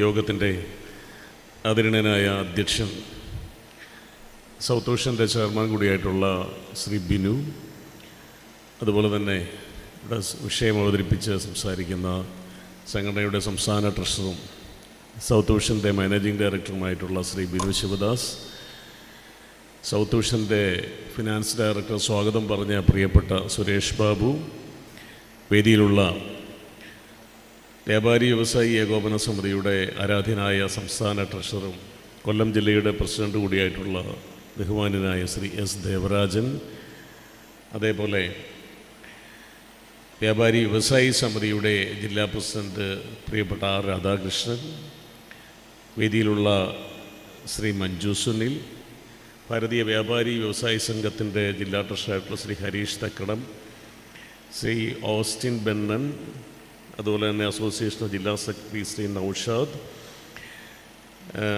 യോഗത്തിന്റെ ആദരണീയനായ അധ്യക്ഷൻ സൗത്ത് ഓഷ്യന്റെ ചെയർമാൻ കൂടിയായിട്ടുള്ള ശ്രീ ബിനു അതുപോലെ തന്നെ ഇവിടെ വിഷയം അവതരിപ്പിച്ച് സംസാരിക്കുന്ന സംഘടനയുടെ സംസ്ഥാന ട്രഷറും സൗത്ത് ഓഷ്യന്റെ മാനേജിംഗ് ഡയറക്ടറുമായിട്ടുള്ള ശ്രീ ബിനു ശിവദാസ് സൗത്ത് ഓഷ്യന്റെ ഫിനാൻസ് ഡയറക്ടർ സ്വാഗതം പറഞ്ഞ പ്രിയപ്പെട്ട സുരേഷ് ബാബു വേദിയിലുള്ള വ്യാപാരി വ്യവസായി ഏകോപന സമിതിയുടെ ആരാധ്യനായ സംസ്ഥാന ട്രഷററും കൊല്ലം ജില്ലയുടെ പ്രസിഡന്റ് കൂടിയായിട്ടുള്ള ബഹുമാനായ ശ്രീ എസ് ദേവരാജൻ അതേപോലെ വ്യാപാരി വ്യവസായി സമിതിയുടെ ജില്ലാ പ്രസിഡന്റ് പ്രിയപ്പെട്ട ആർ രാധാകൃഷ്ണൻ വേദിയിലുള്ള ശ്രീ മഞ്ജു സുനിൽ ഭാരതീയ വ്യാപാരി വ്യവസായി സംഘത്തിന്റെ ജില്ലാ ട്രഷറായിട്ടുള്ള ശ്രീ ഹരീഷ് തക്കടം ശ്രീ ഓസ്റ്റിൻ ബെന്നൻ അതുപോലെ തന്നെ അസോസിയേഷൻ ജില്ലാ സെക്രട്ടറി ശ്രീ നൌഷാദ്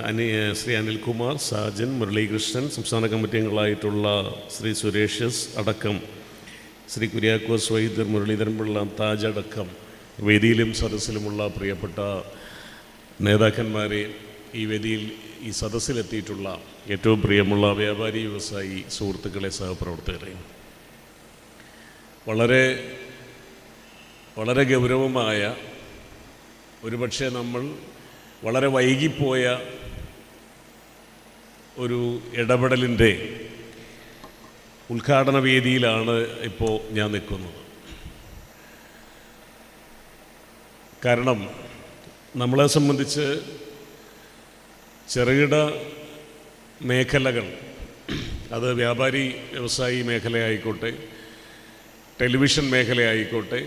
അനി ശ്രീ അനിൽകുമാർ സാജൻ മുരളീകൃഷ്ണൻ സംസ്ഥാന കമ്മിറ്റി അംഗങ്ങളായിട്ടുള്ള ശ്രീ സുരേഷസ് അടക്കം ശ്രീ കുര്യാക്കോസ് വൈദ്യർ മുരളീധരൻ പിള്ള താജ് അടക്കം വേദിയിലും സദസ്സിലുമുള്ള പ്രിയപ്പെട്ട നേതാക്കന്മാരെ ഈ വേദിയിൽ ഈ സദസ്സിലെത്തിയിട്ടുള്ള ഏറ്റവും പ്രിയമുള്ള വ്യാപാരി വ്യവസായി സുഹൃത്തുക്കളെ സഹപ്രവർത്തകരെ. വളരെ വളരെ ഗൗരവമായ ഒരുപക്ഷെ നമ്മൾ വളരെ വൈകിപ്പോയ ഒരു ഇടപെടലിന്റെ ഉദ്ഘാടന വേദിയിലാണ് ഇപ്പോൾ ഞാൻ നിൽക്കുന്നത്. കാരണം നമ്മളെ സംബന്ധിച്ച് ചെറുകിട മേഖലകൾ അത് വ്യാപാരി വ്യവസായി മേഖലയായിക്കോട്ടെ ടെലിവിഷൻ മേഖലയായിക്കോട്ടെ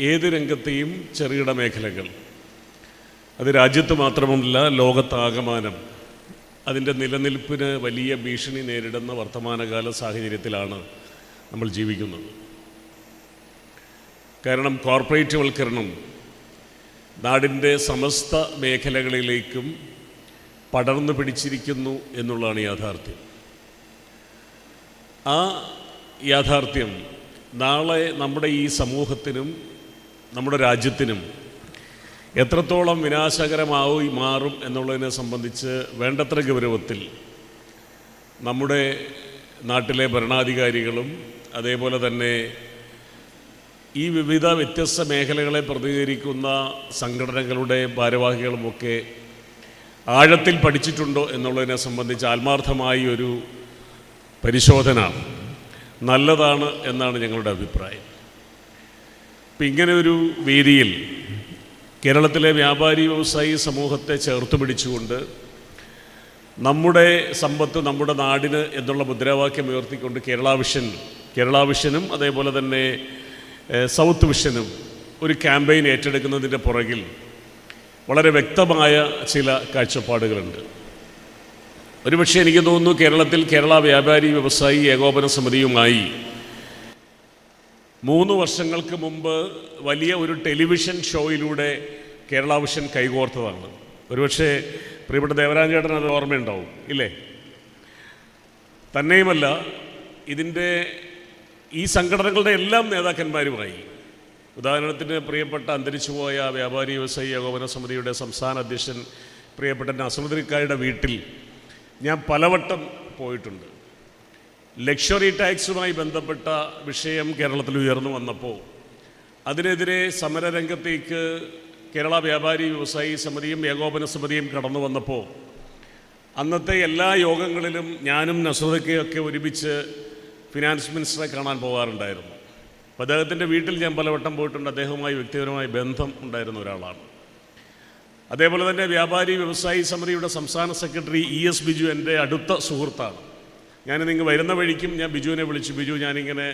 ഏത് രംഗത്തെയും ചെറുകിട മേഖലകൾ. അത് രാജ്യത്ത് മാത്രമല്ല ലോകത്താകമാനം. അതിന്റെ നിലനിൽപ്പിന് വലിയ ഭീഷണി നേരിടുന്ന വർത്തമാനകാല സാഹചര്യത്തിലാണ് നമ്മൾ ജീവിക്കുന്നത്. കാരണം കോർപ്പറേറ്റ് വൽക്കരണം നാടിന്റെ സമസ്ത മേഖലകളിലേക്കും പടർന്നു പിടിച്ചിരിക്കുന്നു എന്നുള്ളതാണ് യാഥാർത്ഥ്യം. ആ യാഥാർത്ഥ്യം നാളെ നമ്മുടെ ഈ സമൂഹത്തിനും നമ്മുടെ രാജ്യത്തിനും എത്രത്തോളം വിനാശകരമായി മാറും എന്നുള്ളതിനെ സംബന്ധിച്ച് വേണ്ടത്ര ഗൗരവത്തിൽ നമ്മുടെ നാട്ടിലെ ഭരണാധികാരികളും അതേപോലെ തന്നെ ഈ വിവിധ വ്യത്യസ്ത മേഖലകളെ പ്രതികരിക്കുന്ന സംഘടനകളുടെ ഭാരവാഹികളുമൊക്കെ ആഴത്തിൽ പഠിച്ചിട്ടുണ്ടോ എന്നുള്ളതിനെ സംബന്ധിച്ച് ആത്മാർത്ഥമായി ഒരു പരിശോധന നല്ലതാണ് എന്നാണ് ഞങ്ങളുടെ അഭിപ്രായം. ഇപ്പം ഇങ്ങനെ ഒരു വേദിയിൽ കേരളത്തിലെ വ്യാപാരി വ്യവസായി സമൂഹത്തെ ചേർത്ത് പിടിച്ചുകൊണ്ട് നമ്മുടെ സമ്പത്ത് നമ്മുടെ നാടിന് എന്നുള്ള മുദ്രാവാക്യം ഉയർത്തിക്കൊണ്ട് കേരള വിഷൻ കേരള വിഷനും അതേപോലെ തന്നെ സൗത്ത് വിഷനും ഒരു ക്യാമ്പയിൻ ഏറ്റെടുക്കുന്നതിന്റെ പുറകിൽ വളരെ വ്യക്തമായ ചില കാഴ്ചപ്പാടുകളുണ്ട്. ഒരുപക്ഷെ എനിക്ക് തോന്നുന്നു കേരളത്തിൽ കേരള വ്യാപാരി വ്യവസായി ഏകോപന സമിതിയുമായി മൂന്ന് വർഷങ്ങൾക്ക് മുമ്പ് വലിയ ഒരു ടെലിവിഷൻ ഷോയിലൂടെ കേരള വിഷൻ കൈകോർത്തതാണ്. ഒരുപക്ഷെ പ്രിയപ്പെട്ട ദേവരാജേട്ടൻ അത് ഓർമ്മയുണ്ടാവും ഇല്ലേ? തന്നെയുമല്ല ഇതിന്റെ ഈ സംഘടനകളുടെ എല്ലാം നേതാക്കന്മാരുമായി. ഉദാഹരണത്തിന് പ്രിയപ്പെട്ട അന്തരിച്ചുപോയ വ്യാപാരി വ്യവസായി ഏകോപന സമിതിയുടെ സംസ്ഥാന അധ്യക്ഷൻ പ്രിയപ്പെട്ട നസറുദ്ദീൻകായുടെ വീട്ടിൽ ഞാൻ പലവട്ടം പോയിട്ടുണ്ട്. ലക്ഷറി ടാക്സുമായി ബന്ധപ്പെട്ട വിഷയം കേരളത്തിൽ ഉയർന്നു വന്നപ്പോൾ അതിനെതിരെ സമരരംഗത്തേക്ക് കേരള വ്യാപാരി വ്യവസായി സമിതിയും ഏകോപന സമിതിയും കടന്നു വന്നപ്പോൾ അന്നത്തെ എല്ലാ യോഗങ്ങളിലും ഞാനും നസ്രതയ്ക്കൊക്കെ ഒരുമിച്ച് ഫിനാൻസ് മിനിസ്റ്ററെ കാണാൻ പോകാറുണ്ടായിരുന്നു. അപ്പോൾ അദ്ദേഹത്തിന്റെ വീട്ടിൽ ഞാൻ പലവട്ടം പോയിട്ടുണ്ട്. അദ്ദേഹവുമായി വ്യക്തിപരമായ ബന്ധം ഉണ്ടായിരുന്ന ഒരാളാണ്. അതേപോലെ തന്നെ വ്യാപാരി വ്യവസായി സമിതിയുടെ സംസ്ഥാന സെക്രട്ടറി ഇ എസ് ബിജു എന്റെ അടുത്ത സുഹൃത്താണ്. ഞാൻ നിങ്ങൾ വരുന്ന വഴിക്കും ഞാൻ ബിജുവിനെ വിളിച്ചു. ബിജു ഞാനിങ്ങനെ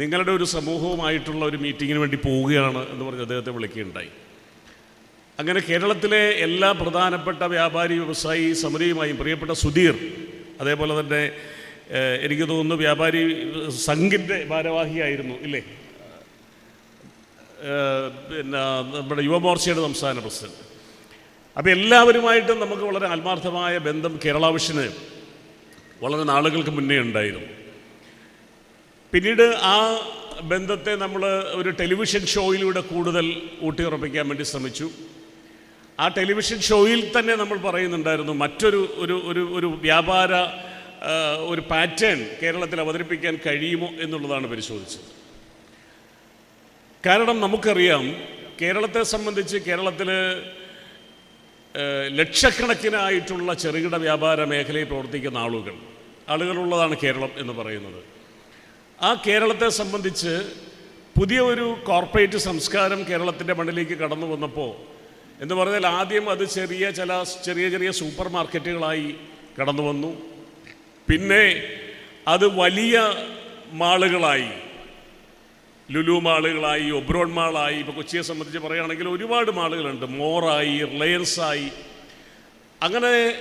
നിങ്ങളുടെ ഒരു സമൂഹവുമായിട്ടുള്ള ഒരു മീറ്റിങ്ങിന് വേണ്ടി പോവുകയാണ് എന്ന് പറഞ്ഞ് അദ്ദേഹത്തെ വിളിക്കുകയുണ്ടായി. അങ്ങനെ കേരളത്തിലെ എല്ലാ പ്രധാനപ്പെട്ട വ്യാപാരി വ്യവസായി സമിതിയുമായും പ്രിയപ്പെട്ട സുധീർ അതേപോലെ തന്നെ എനിക്ക് തോന്നുന്നു വ്യാപാരി സംഘിന്റെ ഭാരവാഹിയായിരുന്നു ഇല്ലേ? പിന്നെ നമ്മുടെ യുവമോർച്ചയുടെ സംസ്ഥാന പ്രസിഡന്റ്. അപ്പോൾ എല്ലാവരുമായിട്ടും നമുക്ക് വളരെ ആത്മാർത്ഥമായ ബന്ധം കേരള വിഷന് വളരെ നാളുകൾക്ക് മുന്നേ ഉണ്ടായിരുന്നു. പിന്നീട് ആ ബന്ധത്തെ നമ്മൾ ഒരു ടെലിവിഷൻ ഷോയിലൂടെ കൂടുതൽ ഊട്ടിയുറപ്പിക്കാൻ വേണ്ടി ശ്രമിച്ചു. ആ ടെലിവിഷൻ ഷോയിൽ തന്നെ നമ്മൾ പറയുന്നുണ്ടായിരുന്നു മറ്റൊരു ഒരു ഒരു ഒരു വ്യാപാര ഒരു പാറ്റേൺ കേരളത്തിൽ അവതരിപ്പിക്കാൻ കഴിയുമോ എന്നുള്ളതാണ് പരിശോധിച്ചത്. കാരണം നമുക്കറിയാം കേരളത്തെ സംബന്ധിച്ച് കേരളത്തിൽ ലക്ഷക്കണക്കിനായിട്ടുള്ള ചെറുകിട വ്യാപാര മേഖലയിൽ പ്രവർത്തിക്കുന്ന ആളുകൾ ആളുകളുള്ളതാണ് കേരളം എന്ന് പറയുന്നത്. ആ കേരളത്തെ സംബന്ധിച്ച് പുതിയ ഒരു കോർപ്പറേറ്റ് സംസ്കാരം കേരളത്തിന്റെ മണ്ണിലേക്ക് കടന്നു വന്നപ്പോൾ എന്ന് പറഞ്ഞാൽ ആദ്യം അത് ചെറിയ ചില ചെറിയ ചെറിയ സൂപ്പർ മാർക്കറ്റുകളായി കടന്നു വന്നു. പിന്നെ അത് വലിയ മാളുകളായി ലുലു മാളുകളായി ഒബ്രോൺ മാളായി ഇപ്പോൾ കൊച്ചിയെ സംബന്ധിച്ച് പറയുകയാണെങ്കിൽ ഒരുപാട് മാളുകളുണ്ട്. മോറായി റിലയൻസായി. അങ്ങനെ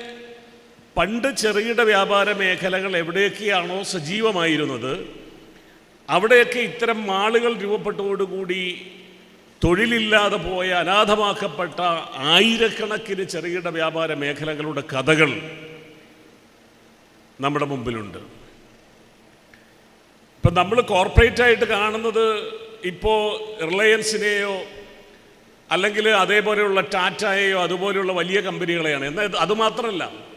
പണ്ട് ചെറുകിട വ്യാപാര മേഖലകൾ എവിടെയൊക്കെയാണോ സജീവമായിരുന്നത് അവിടെയൊക്കെ ഇത്തരം മാളുകൾ രൂപപ്പെട്ടതോടുകൂടി തൊഴിലില്ലാതെ പോയ അനാഥമാക്കപ്പെട്ട ആയിരക്കണക്കിന് ചെറുകിട വ്യാപാര മേഖലകളുടെ കഥകൾ നമ്മുടെ മുമ്പിലുണ്ട്. ഇപ്പം നമ്മൾ കോർപ്പറേറ്റ് ആയിട്ട് കാണുന്നത് ഇപ്പോൾ റിലയൻസിനെയോ അല്ലെങ്കിൽ അതേപോലെയുള്ള ടാറ്റയെയോ അതുപോലെയുള്ള വലിയ കമ്പനികളെയാണ്. എന്നാൽ അതുമാത്രമല്ല.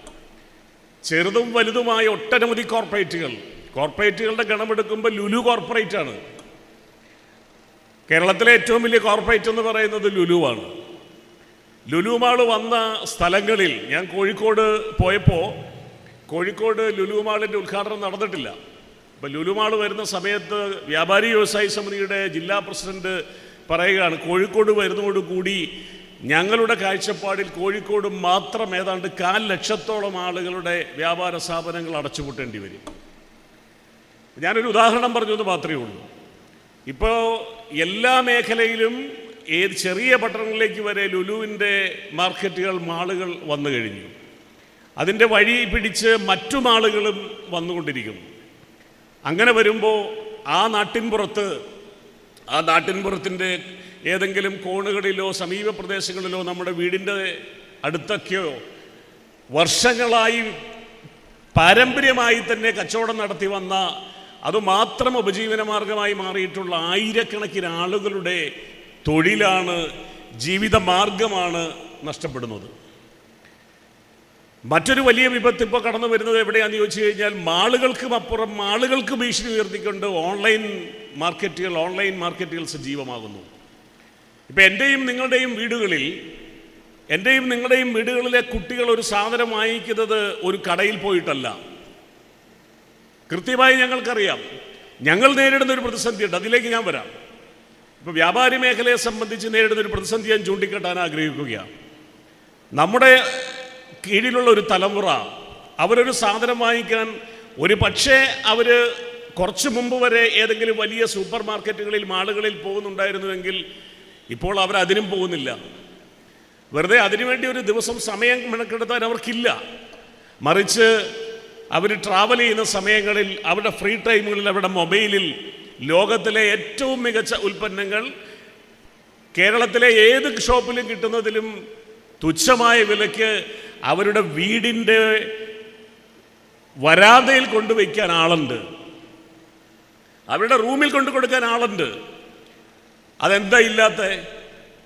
ചെറുതും വലുതുമായ ഒട്ടനവധി കോർപ്പറേറ്റുകൾ. കോർപ്പറേറ്റുകളുടെ ഗണമെടുക്കുമ്പോൾ ലുലു കോർപ്പറേറ്റ് ആണ് കേരളത്തിലെ ഏറ്റവും വലിയ കോർപ്പറേറ്റ് എന്ന് പറയുന്നത് ലുലുവാണ്. ലുലു മാൾ വന്ന സ്ഥലങ്ങളിൽ ഞാൻ കോഴിക്കോട് പോയപ്പോൾ കോഴിക്കോട് ലുലു മാളിന്റെ ഉദ്ഘാടനം നടന്നിട്ടില്ല. അപ്പം ലുലു മാൾ വരുന്ന സമയത്ത് വ്യാപാരി വ്യവസായി സമിതിയുടെ ജില്ലാ പ്രസിഡന്റ് പറയുകയാണ് കോഴിക്കോട് വരുന്നതോടുകൂടി ഞങ്ങളുടെ കാഴ്ചപ്പാടിൽ കോഴിക്കോട് മാത്രം ഏതാണ്ട് കാൽ ലക്ഷത്തോളം ആളുകളുടെ വ്യാപാര സ്ഥാപനങ്ങൾ അടച്ചുപൂട്ടേണ്ടി വരും. ഞാനൊരു ഉദാഹരണം പറഞ്ഞത് മാത്രമേ ഉള്ളൂ. ഇപ്പോൾ എല്ലാ മേഖലയിലും ഏത് ചെറിയ പട്ടണങ്ങളിലേക്ക് വരെ ലുലുവിന്റെ മാർക്കറ്റുകൾ മാളുകൾ വന്നു കഴിഞ്ഞു. അതിന്റെ വഴി പിടിച്ച് മറ്റു മാളുകളും വന്നുകൊണ്ടിരിക്കുന്നു. അങ്ങനെ വരുമ്പോൾ ആ നാട്ടിൻപുറത്ത് ആ നാട്ടിൻപുറത്തിന്റെ ഏതെങ്കിലും കോണുകളിലോ സമീപ പ്രദേശങ്ങളിലോ നമ്മുടെ വീടിന്റെ അടുത്തൊക്കെയോ വർഷങ്ങളായി പാരമ്പര്യമായി തന്നെ കച്ചവടം നടത്തി വന്ന അതുമാത്രം ഉപജീവന മാർഗമായി മാറിയിട്ടുള്ള ആയിരക്കണക്കിന് ആളുകളുടെ തൊഴിലാണ് ജീവിത മാർഗമാണ് നഷ്ടപ്പെടുന്നത്. മറ്റൊരു വലിയ വിപത്ത് ഇപ്പോൾ കടന്നു വരുന്നത് എവിടെയാണെന്ന് ചോദിച്ചു കഴിഞ്ഞാൽ മാളുകൾക്കും അപ്പുറം മാളുകൾക്ക് ഭീഷണി ഉയർത്തിക്കൊണ്ട് ഓൺലൈൻ മാർക്കറ്റുകൾ ഓൺലൈൻ മാർക്കറ്റുകൾ സജീവമാകുന്നു. ഇപ്പം എന്റെയും നിങ്ങളുടെയും വീടുകളിൽ എന്റെയും നിങ്ങളുടെയും വീടുകളിലെ കുട്ടികൾ ഒരു സാധനം വാങ്ങിക്കുന്നത് ഒരു കടയിൽ പോയിട്ടല്ല. കൃത്യമായി ഞങ്ങൾക്കറിയാം. ഞങ്ങൾ നേരിടുന്ന ഒരു പ്രതിസന്ധിയുണ്ട് അതിലേക്ക് ഞാൻ വരാം. ഇപ്പോൾ വ്യാപാരി മേഖലയെ സംബന്ധിച്ച് നേരിടുന്ന ഒരു പ്രതിസന്ധി ഞാൻ ചൂണ്ടിക്കാട്ടാൻ ആഗ്രഹിക്കുകയാണ്. നമ്മുടെ കീഴിലുള്ള ഒരു തലമുറ അവരൊരു സാധനം വാങ്ങിക്കാൻ ഒരു പക്ഷേ അവർ കുറച്ച് മുമ്പ് വരെ ഏതെങ്കിലും വലിയ സൂപ്പർ മാർക്കറ്റുകളിൽ മാളുകളിൽ പോകുന്നുണ്ടായിരുന്നുവെങ്കിൽ ഇപ്പോൾ അവർ അതിനും പോകുന്നില്ല. വെറുതെ അതിനുവേണ്ടി ഒരു ദിവസം സമയം മെനക്കെടുത്താൻ അവർക്കില്ല. മറിച്ച് അവർ ട്രാവൽ ചെയ്യുന്ന സമയങ്ങളിൽ അവരുടെ ഫ്രീ ടൈമുകളിൽ അവരുടെ മൊബൈലിൽ ലോകത്തിലെ ഏറ്റവും മികച്ച ഉൽപ്പന്നങ്ങൾ കേരളത്തിലെ ഏത് ഷോപ്പിലും കിട്ടുന്നതിലും തുച്ഛമായ വിലയ്ക്ക് അവരുടെ വീടിന്റെ വരാതയിൽ കൊണ്ടുവയ്ക്കാൻ ആളുണ്ട്. അവരുടെ റൂമിൽ കൊണ്ടു കൊടുക്കാൻ ആളുണ്ട്. അതെന്താ ഇല്ലാത്ത?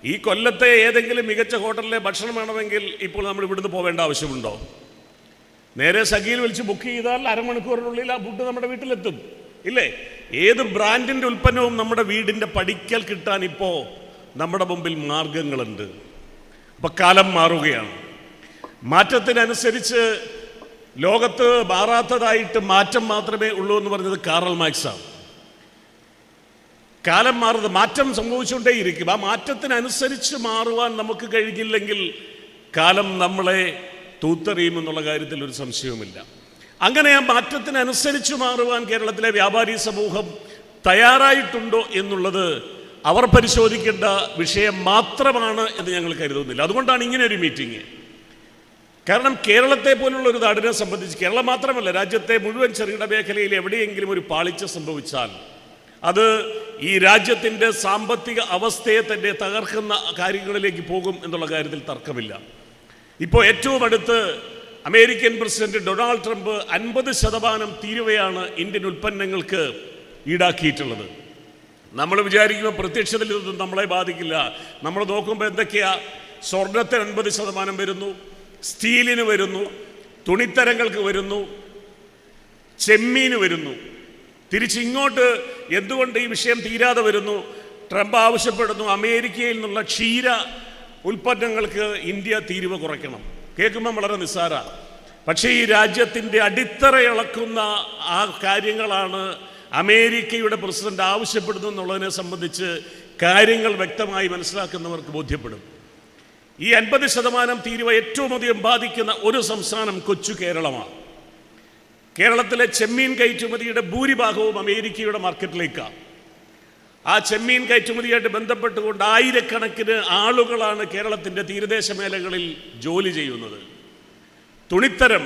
ഈ കൊല്ലത്തെ ഏതെങ്കിലും മികച്ച ഹോട്ടലിലെ ഭക്ഷണം വേണമെങ്കിൽ ഇപ്പോൾ നമ്മൾ ഇവിടുന്ന് പോവേണ്ട ആവശ്യമുണ്ടോ? നേരെ സഖിയിൽ വിളിച്ച് ബുക്ക് ചെയ്താൽ അരമണിക്കൂറിനുള്ളിൽ ആ ഫുഡ് നമ്മുടെ വീട്ടിലെത്തും. ഇല്ലേ? ഏത് ബ്രാൻഡിന്റെ ഉൽപ്പന്നവും നമ്മുടെ വീടിന്റെ പടിക്കൽ കിട്ടാൻ ഇപ്പോൾ നമ്മുടെ മുമ്പിൽ മാർഗങ്ങളുണ്ട് അപ്പം കാലം മാറുകയാണ്. മാറ്റത്തിനനുസരിച്ച് ലോകത്ത് മാറാത്തതായിട്ട് മാറ്റം മാത്രമേ ഉള്ളൂ എന്ന് പറഞ്ഞത് കാറൽ മാക്സാണ് കാലം മാറുന്നത് മാറ്റം സംഭവിച്ചുകൊണ്ടേയിരിക്കും. ആ മാറ്റത്തിനനുസരിച്ച് മാറുവാൻ നമുക്ക് കഴിഞ്ഞില്ലെങ്കിൽ കാലം നമ്മളെ തൂത്തെറിയുമെന്നുള്ള കാര്യത്തിൽ ഒരു സംശയവുമില്ല. അങ്ങനെ ആ മാറ്റത്തിനനുസരിച്ച് മാറുവാൻ കേരളത്തിലെ വ്യാപാരി സമൂഹം തയ്യാറായിട്ടുണ്ടോ എന്നുള്ളത് അവർ പരിശോധിക്കേണ്ട വിഷയം മാത്രമാണ് എന്ന് ഞങ്ങൾ കരുതുന്നില്ല. അതുകൊണ്ടാണ് ഇങ്ങനെ ഒരു മീറ്റിംഗ്. കാരണം കേരളത്തെ പോലുള്ള ഒരു നാടിനെ സംബന്ധിച്ച് കേരളം മാത്രമല്ല രാജ്യത്തെ മുഴുവൻ ചെറുകിട മേഖലയിൽ എവിടെയെങ്കിലും ഒരു പാളിച്ച സംഭവിച്ചാൽ അത് ഈ രാജ്യത്തിന്റെ സാമ്പത്തിക അവസ്ഥയെ തന്നെ തകർക്കുന്ന കാര്യങ്ങളിലേക്ക് പോകും എന്നുള്ള കാര്യത്തിൽ തർക്കമില്ല. ഇപ്പോൾ ഏറ്റവും അടുത്ത് അമേരിക്കൻ പ്രസിഡന്റ് ഡൊണാൾഡ് ട്രംപ് അൻപത് ശതമാനം തീരുവയാണ് ഇന്ത്യൻ ഉൽപ്പന്നങ്ങൾക്ക് ഈടാക്കിയിട്ടുള്ളത്. നമ്മൾ വിചാരിക്കുമ്പോൾ പ്രത്യക്ഷത്തിൽ ഇതൊന്നും നമ്മളെ ബാധിക്കില്ല. നമ്മൾ നോക്കുമ്പോൾ എന്തൊക്കെയാ? സ്വർണത്തിന് അൻപത് ശതമാനം വരുന്നു സ്റ്റീലിന് വരുന്നു തുണിത്തരങ്ങൾക്ക് വരുന്നു ചെമ്മീന് വരുന്നു. തിരിച്ചിങ്ങോട്ട് എന്തുകൊണ്ട് ഈ വിഷയം തീരാതെ വരുന്നു? ട്രംപ് ആവശ്യപ്പെടുന്നു അമേരിക്കയിൽ നിന്നുള്ള ക്ഷീര ഉൽപ്പന്നങ്ങൾക്ക് ഇന്ത്യ തീരുവ കുറയ്ക്കണം. കേൾക്കുമ്പോൾ വളരെ നിസ്സാര പക്ഷേ ഈ രാജ്യത്തിന്റെ അടിത്തറ ഇളക്കുന്ന ആ കാര്യങ്ങളാണ് അമേരിക്കയുടെ പ്രസിഡന്റ് ആവശ്യപ്പെടുന്നു എന്നുള്ളതിനെ സംബന്ധിച്ച് കാര്യങ്ങൾ വ്യക്തമായി മനസ്സിലാക്കുന്നവർക്ക് ബോധ്യപ്പെടും. ഈ അൻപത് ശതമാനം തീരുവ ഏറ്റവും അധികം ബാധിക്കുന്ന ഒരു സംസ്ഥാനം കൊച്ചു കേരളമാണ്. കേരളത്തിലെ ചെമ്മീൻ കയറ്റുമതിയുടെ ഭൂരിഭാഗവും അമേരിക്കയുടെ മാർക്കറ്റിലേക്കാണ് ആ ചെമ്മീൻ കയറ്റുമതിയായിട്ട് ബന്ധപ്പെട്ടുകൊണ്ട് ആയിരക്കണക്കിന് ആളുകളാണ് കേരളത്തിന്റെ തീരദേശ മേഖലകളിൽ ജോലി ചെയ്യുന്നത്. തുണിത്തരം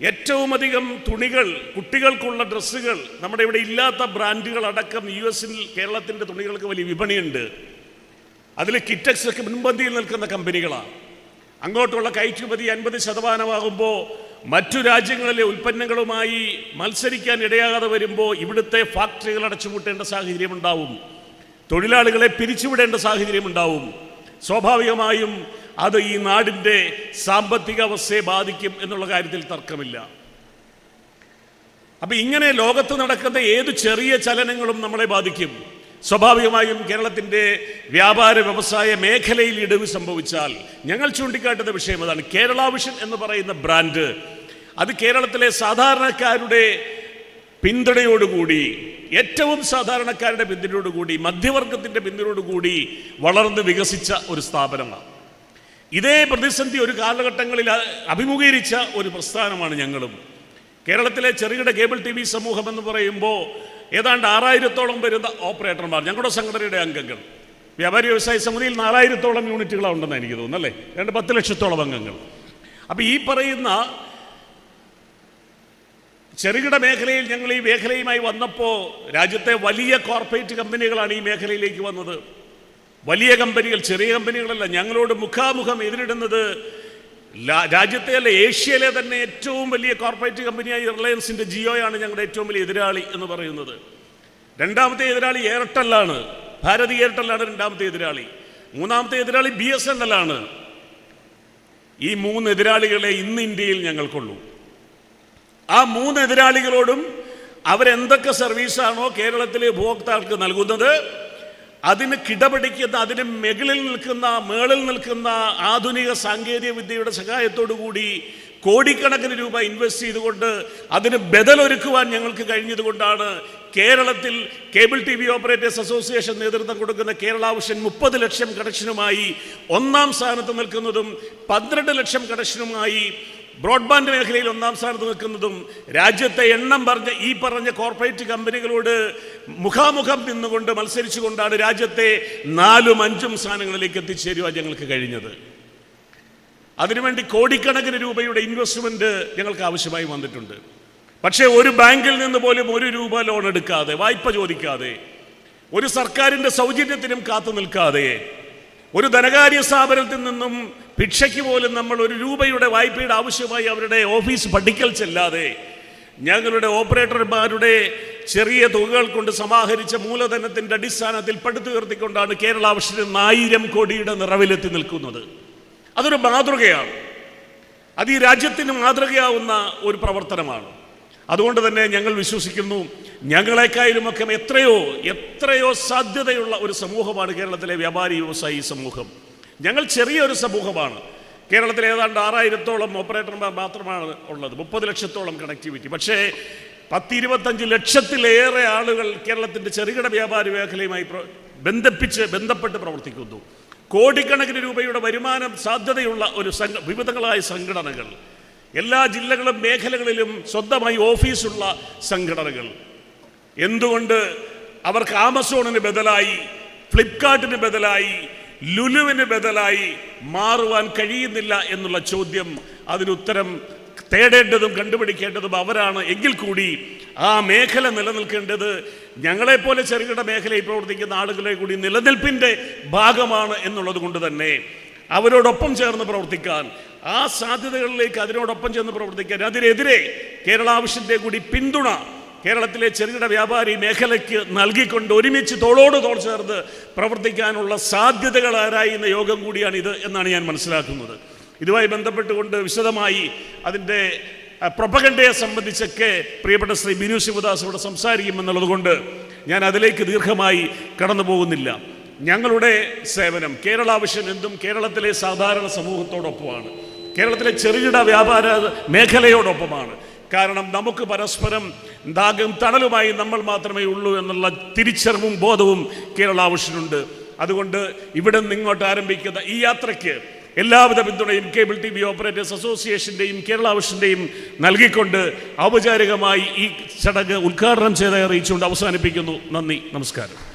ഏറ്റവും അധികം തുണികൾ കുട്ടികൾക്കുള്ള ഡ്രസ്സുകൾ നമ്മുടെ ഇവിടെ ഇല്ലാത്ത ബ്രാൻഡുകൾ അടക്കം യു എസിൽ കേരളത്തിന്റെ തുണികൾക്ക് വലിയ വിപണിയുണ്ട്. അതിൽ കിറ്റക്സ് ഒക്കെ മുൻപന്തിയിൽ നിൽക്കുന്ന കമ്പനികളാണ് അങ്ങോട്ടുള്ള കയറ്റുമതി അൻപത് ശതമാനമാകുമ്പോൾ മറ്റു രാജ്യങ്ങളിലെ ഉൽപ്പന്നങ്ങളുമായി മത്സരിക്കാൻ ഇടയാകാതെ വരുമ്പോൾ ഇവിടുത്തെ ഫാക്ടറികൾ അടച്ചുപൂട്ടേണ്ട സാഹചര്യം ഉണ്ടാവും തൊഴിലാളികളെ പിരിച്ചുവിടേണ്ട സാഹചര്യം ഉണ്ടാവും സ്വാഭാവികമായും അത് ഈ നാടിന്റെ സാമ്പത്തിക അവസ്ഥയെ ബാധിക്കും എന്നുള്ള കാര്യത്തിൽ തർക്കമില്ല. അപ്പം ഇങ്ങനെ ലോകത്ത് നടക്കുന്ന ഏത് ചെറിയ ചലനങ്ങളും നമ്മളെ ബാധിക്കും. സ്വാഭാവികമായും കേരളത്തിന്റെ വ്യാപാര വ്യവസായ മേഖലയിൽ ഇടിവ് സംഭവിച്ചാൽ ഞങ്ങൾ ചൂണ്ടിക്കാട്ടുന്ന വിഷയം അതാണ്. കേരള വിഷൻ എന്ന് പറയുന്ന ബ്രാൻഡ് അത് കേരളത്തിലെ സാധാരണക്കാരുടെ പിന്തുണയോടുകൂടി ഏറ്റവും സാധാരണക്കാരുടെ പിന്തുണയോടുകൂടി മധ്യവർഗത്തിന്റെ പിന്തുണയോടുകൂടി വളർന്ന് വികസിച്ച ഒരു സ്ഥാപനമാണ്. ഇതേ പ്രതിസന്ധി ഒരു കാലഘട്ടങ്ങളിൽ അഭിമുഖീകരിച്ച ഒരു പ്രസ്ഥാനമാണ് ഞങ്ങളും. കേരളത്തിലെ ചെറുകിട കേബിൾ ടി വി സമൂഹം എന്ന് പറയുമ്പോൾ ഏതാണ്ട് ആറായിരത്തോളം വരുന്ന ഓപ്പറേറ്റർമാർ ഞങ്ങളുടെ സംഘടനയുടെ അംഗങ്ങൾ. വ്യാപാരി വ്യവസായ സമിതിയിൽ നാലായിരത്തോളം യൂണിറ്റുകളാണ് ഉണ്ടെന്ന് എനിക്ക് തോന്നുന്നു അല്ലേ? രണ്ട് പത്ത് ലക്ഷത്തോളം അംഗങ്ങൾ. അപ്പോൾ ഈ പറയുന്ന ചെറുകിട മേഖലയിൽ ഞങ്ങൾ ഈ മേഖലയുമായി വന്നപ്പോൾ രാജ്യത്തെ വലിയ കോർപ്പറേറ്റ് കമ്പനികളാണ് ഈ മേഖലയിലേക്ക് വന്നത്. വലിയ കമ്പനികൾ ചെറിയ കമ്പനികളല്ല ഞങ്ങളോട് മുഖാമുഖം എതിരിടുന്നത് രാജ്യത്തെ അല്ല ഏഷ്യയിലെ തന്നെ ഏറ്റവും വലിയ കോർപ്പറേറ്റ് കമ്പനിയായ റിലയൻസിന്റെ ജിയോയാണ് ഞങ്ങളുടെ ഏറ്റവും വലിയ എതിരാളി എന്ന് പറയുന്നത്. രണ്ടാമത്തെ എതിരാളി എയർടെല്ലാണ് ഭാരതി എയർടെല്ലാണ് രണ്ടാമത്തെ എതിരാളി. മൂന്നാമത്തെ എതിരാളി ബി എസ് എൻ എൽ ആണ്. ഈ മൂന്ന് എതിരാളികളെ ഇന്ന് ഇന്ത്യയിൽ ഞങ്ങൾക്കുള്ളൂ. ആ മൂന്ന് എതിരാളികളോടും അവരെന്തൊക്കെ സർവീസാണോ കേരളത്തിലെ ഉപഭോക്താക്കൾക്ക് നൽകുന്നത്? അതിന് കിടപിടിക്കുന്ന അതിന് മുകളിൽ നിൽക്കുന്ന മേളിൽ നിൽക്കുന്ന ആധുനിക സാങ്കേതിക വിദ്യയുടെ സഹായത്തോടു കൂടി കോടിക്കണക്കിന് രൂപ ഇൻവെസ്റ്റ് ചെയ്തുകൊണ്ട് അതിന് ബദലൊരുക്കുവാൻ ഞങ്ങൾക്ക് കഴിഞ്ഞതുകൊണ്ടാണ് കേരളത്തിൽ cable T V operators association നേതൃത്വം കൊടുക്കുന്ന കേരള വിഷൻ മുപ്പത് ലക്ഷം കണക്ഷനുമായി ഒന്നാം സ്ഥാനത്ത് നിൽക്കുന്നതും പന്ത്രണ്ട് ലക്ഷം കണക്ഷനുമായി ബ്രോഡ്ബാൻഡ് മേഖലയിൽ ഒന്നാം സ്ഥാനത്ത് നിൽക്കുന്നതും രാജ്യത്തെ എണ്ണം പറഞ്ഞ ഈ പറഞ്ഞ കോർപ്പറേറ്റ് കമ്പനികളോട് മുഖാമുഖം നിന്നുകൊണ്ട് മത്സരിച്ചുകൊണ്ടാണ് രാജ്യത്തെ നാലും അഞ്ചും സ്ഥാനങ്ങളിലേക്ക് എത്തിച്ചേരുവാൻ ഞങ്ങൾക്ക് കഴിഞ്ഞത്. അതിനുവേണ്ടി കോടിക്കണക്കിന് രൂപയുടെ ഇൻവെസ്റ്റ്മെന്റ് ഞങ്ങൾക്ക് ആവശ്യമായി വന്നിട്ടുണ്ട്. പക്ഷേ ഒരു ബാങ്കിൽ നിന്ന് പോലും ഒരു രൂപ ലോൺ എടുക്കാതെ വായ്പ ചോദിക്കാതെ ഒരു സർക്കാരിന്റെ സൗജന്യത്തിനും കാത്തു നിൽക്കാതെ ഒരു ധനകാര്യ സ്ഥാപനത്തിൽ നിന്നും ഭിക്ഷയ്ക്ക് പോലും നമ്മൾ ഒരു രൂപയുടെ വായ്പയുടെ ആവശ്യമായി അവരുടെ ഓഫീസ് പഠിക്കൽ ചെല്ലാതെ ഞങ്ങളുടെ ഓപ്പറേറ്റർമാരുടെ ചെറിയ തുകകൾ കൊണ്ട് സമാഹരിച്ച മൂലധനത്തിന്റെ അടിസ്ഥാനത്തിൽ പടുത്തുയർത്തിക്കൊണ്ടാണ് കേരള ആവശ്യത്തിന് ആയിരം കോടിയുടെ നിറവിലെത്തി നിൽക്കുന്നത്. അതൊരു മാതൃകയാണ്. അത് ഈ രാജ്യത്തിന് മാതൃകയാവുന്ന ഒരു പ്രവർത്തനമാണ്. അതുകൊണ്ട് തന്നെ ഞങ്ങൾ വിശ്വസിക്കുന്നു ഞങ്ങളെക്കാളുമൊക്കെ എത്രയോ എത്രയോ സാധ്യതയുള്ള ഒരു സമൂഹമാണ് കേരളത്തിലെ വ്യാപാരി വ്യവസായി സമൂഹം. ഞങ്ങൾ ചെറിയൊരു സമൂഹമാണ്. കേരളത്തിൽ ഏതാണ്ട് ആറായിരത്തോളം ഓപ്പറേറ്റർമാർ മാത്രമാണ് ഉള്ളത്. മുപ്പത് ലക്ഷത്തോളം കണക്ടിവിറ്റി പക്ഷേ പത്തിരുപത്തഞ്ച് ലക്ഷത്തിലേറെ ആളുകൾ കേരളത്തിന്റെ ചെറുകിട വ്യാപാര മേഖലയുമായി ബന്ധിപ്പിച്ച് ബന്ധപ്പെട്ട് പ്രവർത്തിക്കുന്നു. കോടിക്കണക്കിന് രൂപയുടെ വരുമാനം സാധ്യതയുള്ള ഒരു സംഘ വിവിധങ്ങളായ സംഘടനകൾ. എല്ലാ ജില്ലകളും മേഖലകളിലും സ്വന്തമായി ഓഫീസുള്ള സംഘടനകൾ. എന്തുകൊണ്ട് അവർക്ക് ആമസോണിന് ബദലായി ഫ്ലിപ്കാർട്ടിന് ബദലായി ലുലുവിന് ബദലായി മാറുവാൻ കഴിയുന്നില്ല എന്നുള്ള ചോദ്യം അതിനുത്തരം തേടേണ്ടതും കണ്ടുപിടിക്കേണ്ടതും അവരാണ്. എങ്കിൽ കൂടി ആ മേഖല നിലനിൽക്കേണ്ടത് ഞങ്ങളെപ്പോലെ ചെറുകിട മേഖലയിൽ പ്രവർത്തിക്കുന്ന ആളുകളെ കൂടി നിലനിൽപ്പിന്റെ ഭാഗമാണ് എന്നുള്ളത് കൊണ്ട് തന്നെ അവരോടൊപ്പം ചേർന്ന് പ്രവർത്തിക്കാൻ ആ സാധ്യതകളിലേക്ക് അതിനോടൊപ്പം ചേർന്ന് പ്രവർത്തിക്കാൻ അതിനെതിരെ കേരള ആവശ്യത്തെ കൂടി പിന്തുണ കേരളത്തിലെ ചെറുകിട വ്യാപാരി മേഖലയ്ക്ക് നൽകിക്കൊണ്ട് ഒരുമിച്ച് തോളോട് തോൾ ചേർന്ന് പ്രവർത്തിക്കാനുള്ള സാധ്യതകൾ ആരായുന്ന യോഗം കൂടിയാണ് ഇത് എന്നാണ് ഞാൻ മനസ്സിലാക്കുന്നത്. ഇതുമായി ബന്ധപ്പെട്ടുകൊണ്ട് വിശദമായി അതിന്റെ പ്രൊപ്പഗണ്ടയെ സംബന്ധിച്ചൊക്കെ പ്രിയപ്പെട്ട ശ്രീ ബിനു ശിവദാസ് ഇവിടെ ഞാൻ അതിലേക്ക് ദീർഘമായി കടന്നു പോകുന്നില്ല. ഞങ്ങളുടെ സേവനം കേരള വിഷൻ എന്തും കേരളത്തിലെ സാധാരണ സമൂഹത്തോടൊപ്പമാണ്. കേരളത്തിലെ ചെറുകിട വ്യാപാര മേഖലയോടൊപ്പമാണ്. കാരണം നമുക്ക് പരസ്പരം ദാഗം തണലുമായി നമ്മൾ മാത്രമേ ഉള്ളൂ എന്നുള്ള തിരിച്ചറിവും ബോധവും കേരളാവശ്യനുണ്ട് അതുകൊണ്ട് ഇവിടെ നിന്ന് ഇങ്ങോട്ട് ആരംഭിക്കുന്ന ഈ യാത്രയ്ക്ക് എല്ലാവിധ പിന്തുണയും കേബിൾ ടി വി ഓപ്പറേറ്റേഴ്സ് അസോസിയേഷന്റെയും കേരള ആവശ്യന്റെയും നൽകിക്കൊണ്ട് ഔപചാരികമായി ഈ ചടങ്ങ് ഉദ്ഘാടനം ചെയ്ത് അറിയിച്ചുകൊണ്ട് അവസാനിപ്പിക്കുന്നു. നന്ദി നമസ്കാരം.